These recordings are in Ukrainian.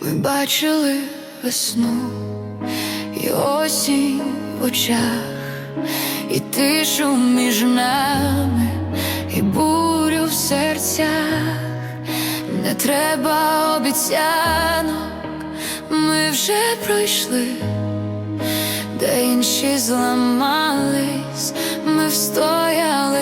Ми бачили весну і осінь в очах, і тишу між нами, і бурю в серцях, не треба обіцянок пройшли, де інші зламались, ми встояли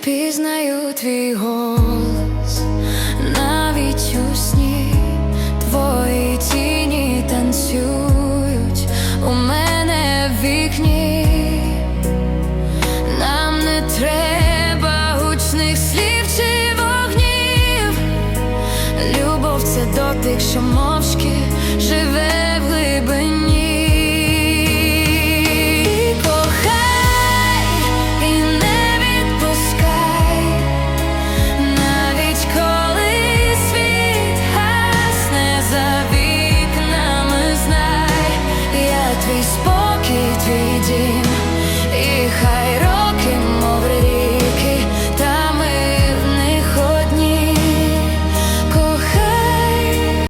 впізнаю твій голос навіть у сні твої тіні танцюють у мене в вікні, нам не треба гучних слів чи вогнів. Любов це дотик, що мовчки.